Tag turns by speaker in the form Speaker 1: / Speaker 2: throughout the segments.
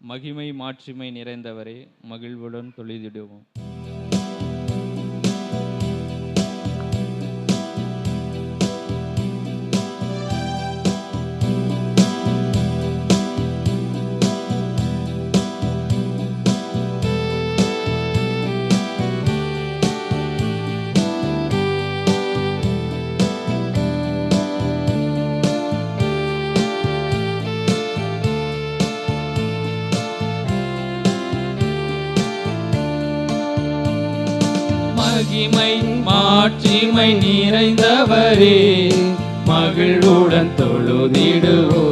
Speaker 1: மகிமை மாட்சிமை நிறைந்தவரே மகிழ்வுடன் தொழுதிடுவோம். மாட்சிமை நிறைந்தவரே மகிழ்வுடன் தொழுதிடுவோ.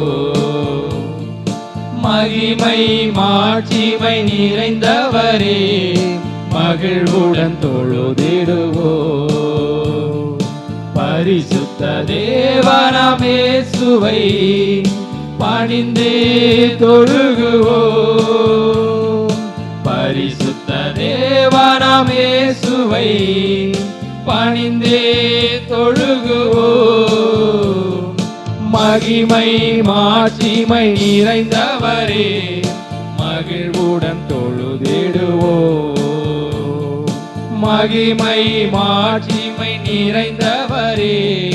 Speaker 1: மகிமை மாட்சிமை நிறைந்தவரே மகிழ்வுடன் தொழுதிடுவோ. பரிசுத்த தேவனமே சுவை பணிந்தே தொழுகுவோ. பரிசுத்த தேவனமே சுவை பணிந்தே தொழுகுவோ. மகிமை மாட்சிமை நிறைந்தவரே மகிழ்வுடன் தொழுதிடுவோ. மகிமை மாட்சிமை நிறைந்தவரே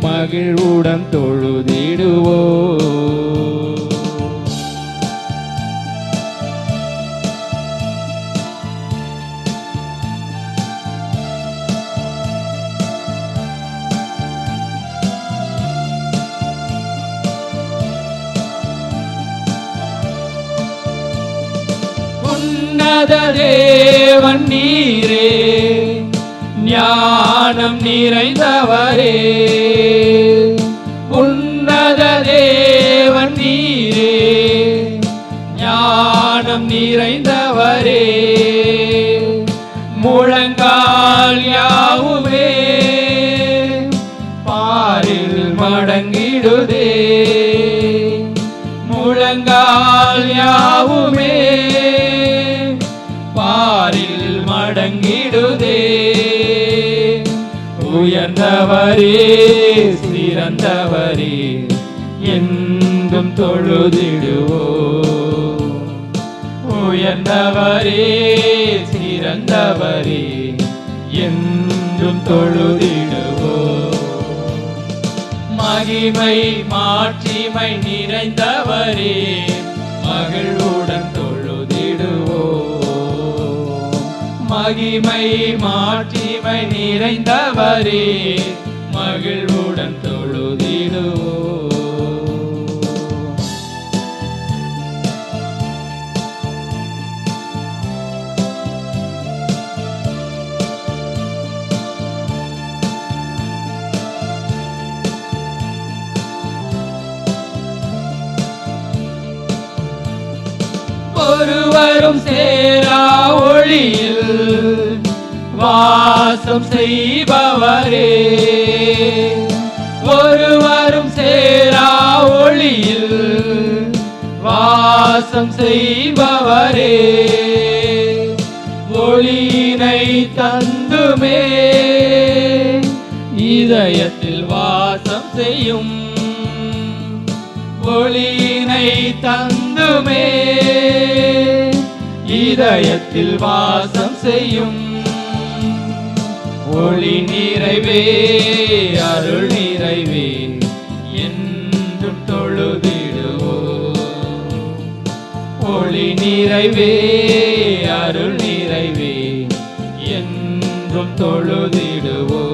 Speaker 1: மகிழ்வுடன் தொழுதிடுவோ. உன்னத தேவன் நீரே. ஞானம் நிறைந்தவரே. உன்னத தேவன் நீரே. ஞானம் நிறைந்தவரே. முழங்கால் யாவுமே. பாரில் மடங்கிடுதே. முழங்கால் யாவுமே. பாரில் மடங்கிடுதே. உயர்ந்தவரே சிறந்தவரே எங்கும் தொழுதிடுவோ. உயர்ந்தவரே சிறந்தவரே என்றும் தொழுதிடுவோ. மகிமை மாட்சிமை நிறைந்தவரே மகிழ்வுடன் மகிமை மாட்சிமை நிறைந்தவரே மகிழ்வுடன் ஒருவரும் சேரா ஒளியில் வாசம் செய்பவரே. ஒருவரும் சேரா ஒளியில் வாசம் செய்பவரே. ஒளியினை தந்துமே இதயத்தில் வாசம் செய்யும். ஒளியினை தந்துமே இதயத்தில் வாசம் செய்யும். ஒளி நிறைவே அருள் நிறைவே என்றும் தொழுதிடுவோ. ஒளி நிறைவே அருள் நிறைவே என்றும் தொழுதிடுவோ.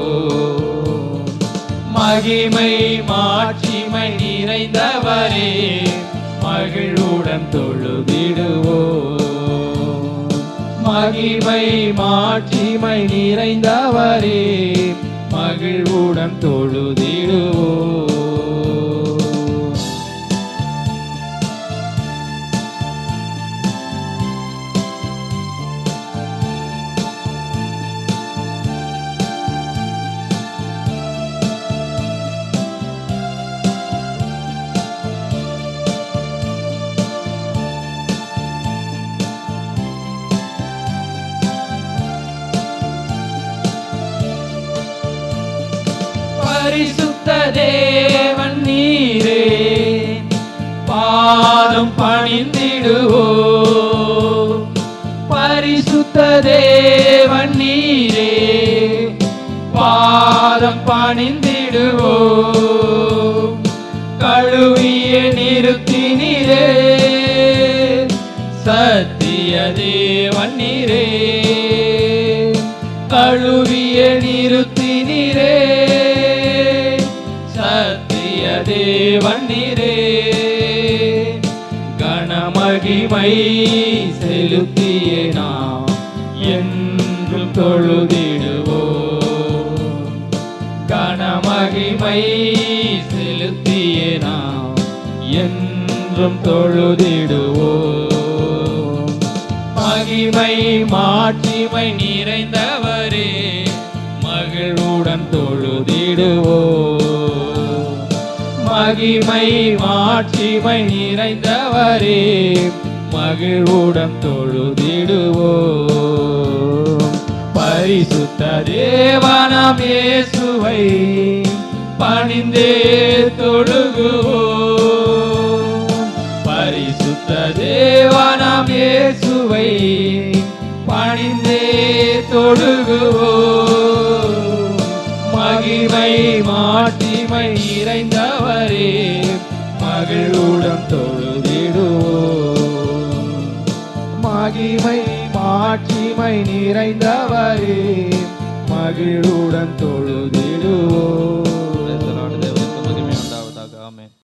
Speaker 1: மகிமை மாட்சிமை நிறைந்தவரே மகிழ்வுடன் தொழுதிடுவோ. மகிமை மாட்சிமை நிறைந்தவரே மகிழ்வுடன் தொழுதிடுவோம். பரிசுத்த தேவன் நீரே. பாதம் பணிந்திடுவோ. பரிசுத்த தேவன் நீரே. பாதம் பணிந்திடுவோ. கழுவிய நிறுத்தினிரே சத்திய தேவன் நீரே. கழுவிய நிறுத்தி தேவன் நீரே. கனமகிமை செலுத்திய நாம் என்றும் தொழுதிடுவோ. கனமகிமை செலுத்திய நாம் என்றும் தொழுதிடுவோ. மகிமை மாட்சிமை நிறைந்தவரே மகிழ்வுடன் தொழுதிடுவோ. மகிமை மாட்சிமை நிறைந்தவரே மகிழ்வுடன் தொழுதிடுவோம். பரிசுத்த தேவனாம் இயேசுவை பணிந்தே தொழுகுவோம். பரிசுத்த தேவனாம் இயேசுவை பணிந்தே தொழுகுவோம். மகிமை மாட்சிமை மகிமை மாட்சிமை நிறைந்தவரே. மகிழுடன் தொழுதிடுவோம்